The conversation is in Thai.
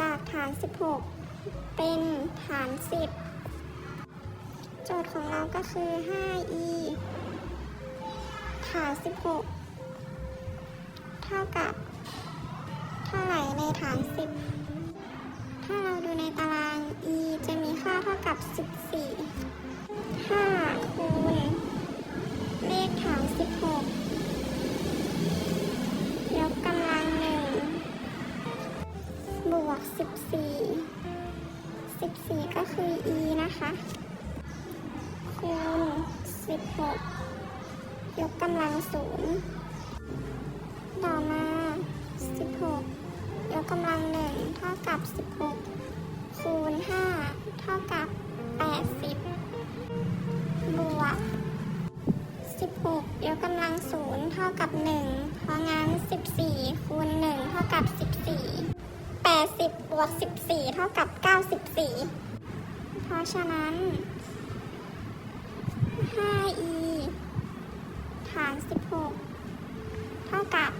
จากฐาน 16 เป็นฐาน 10 โจทย์ของเราก็คือ 5e ฐาน 16 เท่ากับ เท่าไหร่ในฐาน 10 วก 14 14 ก็คือ e นะคะ คูณ 16 ยกกำลังศูนย์ต่อมา 16 ยกกำลังหนึ่งเท่ากับ 16 80บวก14 เท่ากับ 94 เพราะฉะนั้น 5e ฐาน 16 เท่ากับ